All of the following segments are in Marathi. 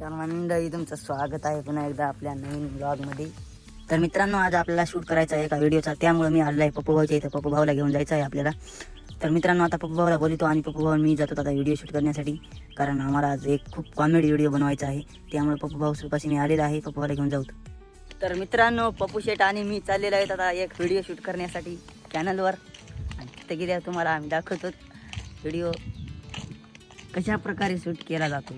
तर मंडळी तुमचं स्वागत आहे पुन्हा एकदा आपल्या नवीन ब्लॉगमध्ये तर मित्रांनो आज आपल्याला शूट करायचा आहे एका व्हिडिओचा त्यामुळे मी आलेला आहे पप्पू भाऊच्या इथं. पप्पू भाऊला घेऊन जायचं आहे आपल्याला. तर मित्रांनो आता पप्पू भाऊला बोलतो आणि पप्पू भाऊ मी जातो आता व्हिडिओ शूट करण्यासाठी. कारण आम्हाला आज एक खूप कॉमेडी व्हिडिओ बनवायचा आहे. त्यामुळे पप्पू भाऊ सुपाशी मी आलेला आहे. पप्पू भाऊला घेऊन जाऊ. तर मित्रांनो पप्पू शेट आणि मी चाललेलो आहेत आता एक व्हिडिओ शूट करण्यासाठी चॅनलवर आणि तिथे गेल्या तुम्हाला आम्ही दाखवतो. व्हिडिओ कशा प्रकारे शूट केला जातो.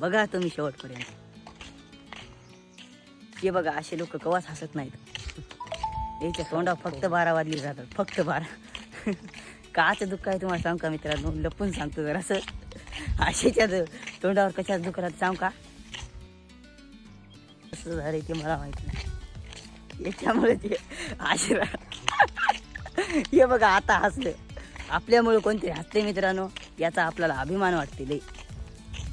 बघा तुम्ही शेवटपर्यंत. हे बघा असे लोक कवाच हसत नाहीत. याच्या तोंडावर फक्त बारा वाजली जातात. फक्त बारा. काच दुःख आहे तुम्हाला सांग का मित्रांनो? लपून सांगतो जर असं. आशेच्या तोंडावर कशाच दुःख राहत सांग का? असं झालं ते मला माहीत नाही. याच्यामुळे ते आशिरा हे बघा आता हसलं. आपल्यामुळे कोणतरी हसते मित्रांनो? याचा आपल्याला अभिमान वाटते लई.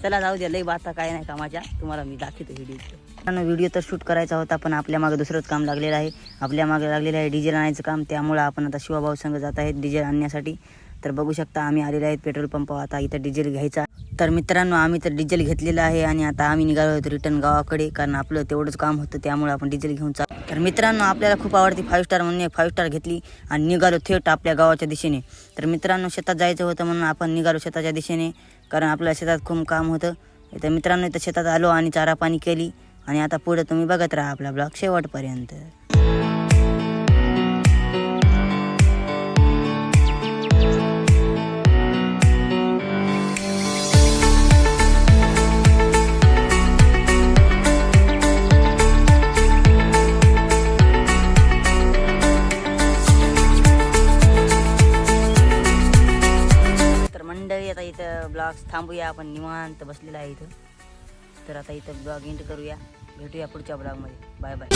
चला जाऊ द्या लई बाता काय नाही कामाच्या. तुम्हाला मी दाखवतो व्हिडिओ व्हिडिओ तर शूट करायचा होता पण आपल्या मागे दुसरंच काम लागलेलं आहे. आपल्या मागे लागलेलं आहे डिझेल आणायचं काम त्यामुळं आपण आता शिवाभाऊ संघ जात आहेत डिझेल आणण्यासाठी. तर बघू शकता आम्ही आलेले आहेत पेट्रोल पंपावर. आता इथं डिझेल घ्यायचा तर मित्रांनो आम्ही तर डिझेल घेतलेलं आहे आणि आता आम्ही निघालो होतो रिटर्न गावाकडे कारण आपलं तेवढंच काम होतं त्यामुळे आपण डिझेल घेऊन चाल. तर मित्रांनो आपल्याला खूप आवडते फाईव्ह स्टार म्हणून फाईव्ह स्टार घेतली आणि निघालो थेट आपल्या गावाच्या दिशेने. तर मित्रांनो शेतात जायचं होतं म्हणून आपण निघालो शेताच्या दिशेने कारण आपल्या शेतात खूप काम होतं. तर मित्रांनो इथं शेतात आलो आणि चारा पाणी केली आणि आता पुढे तुम्ही बघत राहा आपला ब्लॉग शेवटपर्यंत. ब्लॉग्स थांबूया आपण निवांत बसलेला आहे इथं. तर आता इथं ब्लॉग एंड करूया. भेटूया पुढच्या ब्लॉगमध्ये. Bye bye.